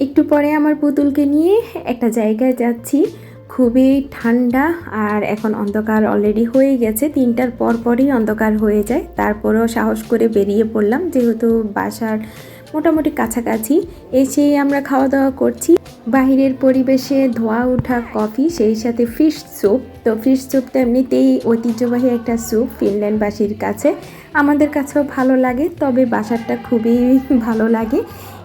একটু পরে আমার পুতুলকে নিয়ে একটা জায়গায় যাচ্ছি। খুবই ঠান্ডা আর এখন অন্ধকার অলরেডি হয়ে গেছে। তিনটার পর পরই অন্ধকার হয়ে যায়। তারপরেও সাহস করে বেরিয়ে পড়লাম। যেহেতু বাসার মোটামুটি কাছাকাছি, এসে আমরা খাওয়া দাওয়া করছি। বাহিরের পরিবেশে ধোয়া ওঠা কফি, সেই সাথে ফিশ স্যুপ তো ফিশ স্যুপটা এমনিতেই ঐতিহ্যবাহী একটা স্যুপ ফিনল্যান্ডবাসীর কাছে। আমাদের কাছেও ভালো লাগে, তবে বাসারটা খুবই ভালো লাগে।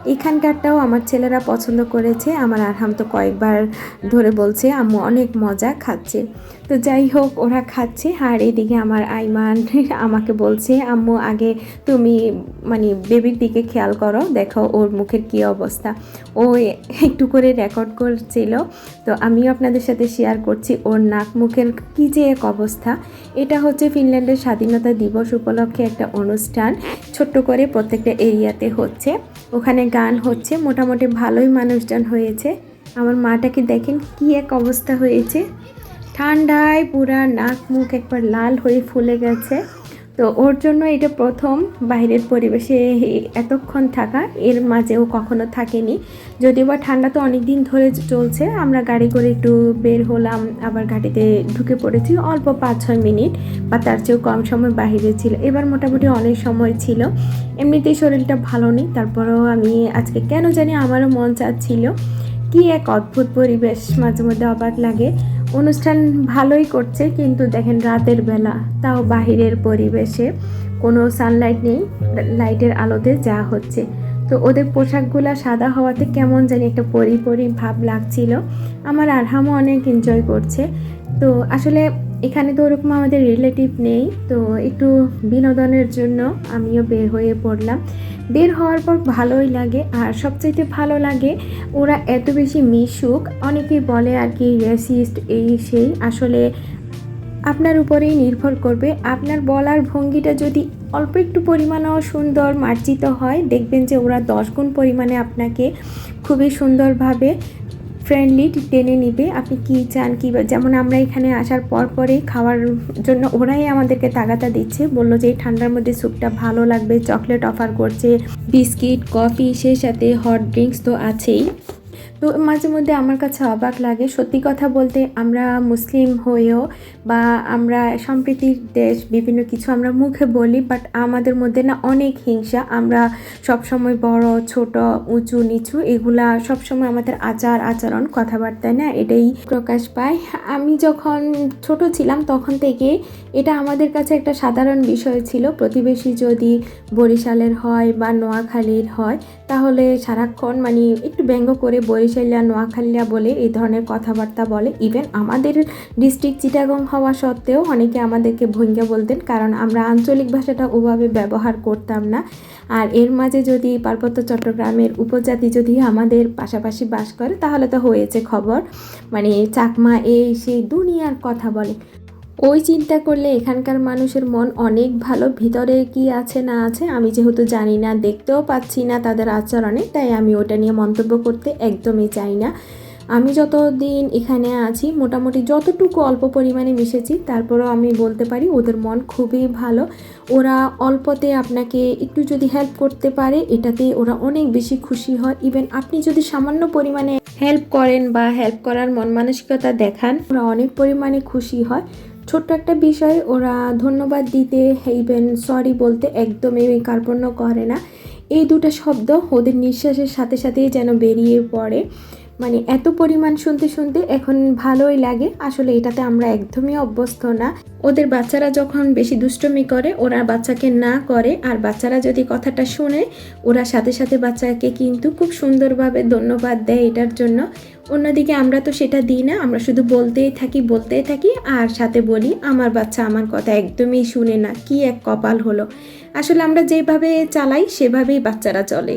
এখানকারটাও আমার ছেলেরা পছন্দ করেছে। আমার আরহাম তো কয়েকবার ধরে বলছে, আম্মু, অনেক মজা খাচ্ছে। তো যাই হোক, ওরা খাচ্ছে। আর এদিকে আমার আইমান আমাকে বলছে, আম্মু, আগে তুমি মানে বেবির দিকে খেয়াল করো, দেখো ওর মুখের কী অবস্থা। ও একটু করে রেকর্ড করছিল। তো আমিও আপনাদের সাথে শেয়ার করছি, ওর নাক মুখের কী যে এক অবস্থা। এটা হচ্ছে ফিনল্যান্ডের স্বাধীনতা দিবস উপলক্ষে একটা অনুষ্ঠান, ছোট্ট করে প্রত্যেকটা এরিয়াতে হচ্ছে। ওখানে গান হচ্ছে মোটামুটি ভালোই মানুষজন হয়েছে। আমার মাটাকে দেখেন কি এক অবস্থা হয়েছে? ঠান্ডায় পুরা নাক মুখ একবার লাল হয়ে ফুলে গেছে। তো ওর জন্য এটা প্রথম বাইরের পরিবেশে এতক্ষণ থাকা। এর মাঝেও কখনো থাকেনি। যদিও বা ঠান্ডা তো অনেক দিন ধরে চলছে, আমরা গাড়ি করে একটু বের হলাম, আবার গাড়িতে ঢুকে পড়েছি অল্প পাঁচ ছয় মিনিট বা তার চেয়েও কম সময় বাইরে ছিল। এবার মোটামুটি অনেক সময় ছিল। এমনিতেই শরীরটা ভালো নেই, তারপরেও আমি আজকে কেন জানি আমারও মন চাচ্ছিল। কি এক অদ্ভুত পরিবেশ মাঝে মধ্যে অবাক লাগে। অনুষ্ঠান ভালোই করছে, কিন্তু দেখেন রাতের বেলা, তাও বাহিরের পরিবেশে কোনো সানলাইট নেই লাইটের আলোতে যা হচ্ছে। তো ওদের পোশাকগুলো সাদা হওয়াতে কেমন জানি একটা পরি পরি ভাব লাগছিল। আমার আরহামও অনেক এনজয় করছে। তো আসলে এখানে তো ওরকম আমাদের রিলেটিভ নেই, তো একটু বিনোদনের জন্য আমিও বের হয়ে পড়লাম। বের হওয়ার পর ভালোই লাগে, আর সবচাইতে ভালো লাগে, ওরা এত বেশি মিশুক, অনেকেই বলে আর কি রেসিস্ট এই সেই, আসলে আপনার উপরেই নির্ভর করবে। আপনার বলার ভঙ্গিটা যদি অল্প একটু পরিমাণেও সুন্দর মার্জিত হয়, দেখবেন যে ওরা দশ গুণ পরিমাণে আপনাকে খুবই সুন্দরভাবে ফ্রেন্ডলি টেনে নিবে। আপনি কি চান কী যেমন আমরা এখানে আসার পর পরে খাওয়ার জন্য ওরাই আমাদেরকে তাগাতা দিচ্ছে। বলল যে এই ঠান্ডার মধ্যে স্যুপটা ভালো লাগবে, চকলেট অফার করছে, বিস্কিট, কফি, সেই সাথে হট ড্রিঙ্কস তো আছেই। তো মাঝে মধ্যে আমার কাছে অবাক লাগে। সত্যি কথা বলতে আমরা মুসলিম হয়েও বা আমরা সম্প্রীতির দেশ বিভিন্ন কিছু আমরা মুখে বলি বাট আমাদের মধ্যে না অনেক হিংসা। আমরা সবসময় বড়, ছোট, উঁচু, নিচু এগুলা সবসময় আমাদের আচার, আচরণ কথাবার্তায় না এটাই প্রকাশ পায়। আমি যখন ছোট ছিলাম তখন থেকে এটা আমাদের কাছে একটা সাধারণ বিষয় ছিল। প্রতিবেশী যদি বরিশালের হয় বা নোয়াখালীর হয় তাহলে সারাক্ষণ মানে একটু ব্যঙ্গ করে বরিশালিয়া, নোয়াখালিয়া বলে এই ধরনের কথাবার্তা বলে। ইভেন আমাদের ডিস্ট্রিক্ট চিটাগং হওয়া সত্ত্বেও অনেকে আমাদেরকে ভঙ্গা বলতেন, কারণ আমরা আঞ্চলিক ভাষাটা ওভাবে ব্যবহার করতাম না। আর এর মাঝে যদি পার্বত্য চট্টগ্রামের উপজাতি যদি আমাদের পাশাপাশি বাস করে, তাহলে তো হয়েছে খবর। মানে চাকমা এই সেই দুনিয়ার কথা বলে। ওই চিন্তা করলে এখানকার মানুষের মন অনেক ভালো, ভিতরে কি আছে না আছে আমি যেহেতু জানি না, দেখতেও পাচ্ছি না তাদের আচরণে, তাই আমি ওটা নিয়ে মন্তব্য করতে একদমই চাই না। আমি যতদিন এখানে আছি, মোটামুটি যতটুকু অল্প পরিমাণে মিশেছি, তারপরেও আমি বলতে পারি ওদের মন খুবই ভালো। ওরা অল্পতে আপনাকে একটু যদি হেল্প করতে পারে এটাতে ওরা অনেক বেশি খুশি হয়। ইভেন আপনি যদি সামান্য পরিমাণে হেল্প করেন বা হেল্প করার মন মানসিকতা দেখান, ওরা অনেক পরিমাণে খুশি হয়। ছোট্ট একটা বিষয়, ওরা ধন্যবাদ দিতে ইভেন সরি বলতে একদমই কার্পণ্য করে না। এই দুটো শব্দ ওদের নিঃশ্বাসের সাথে সাথেই যেন বেরিয়ে পড়ে। মানে এত পরিমাণ শুনতে শুনতে এখন ভালোই লাগে। আসলে এটাতে আমরা একদমই অভ্যস্ত না। ওদের বাচ্চারা যখন বেশি দুষ্টমি করে, ওরা বাচ্চাকে না করে, আর বাচ্চারা যদি কথাটা শুনে, ওরা সাথে সাথে বাচ্চাকে কিন্তু খুব সুন্দরভাবে ধন্যবাদ দেয় এটার জন্য। অন্যদিকে আমরা তো সেটা দিই না, আমরা শুধু বলতেই থাকি বলতেই থাকি, আর সাথে বলি, আমার বাচ্চা আমার কথা একদমই শুনে না, কি এক কপাল হলো। আসলে আমরা যেভাবে চালাই, সেভাবেই বাচ্চারা চলে।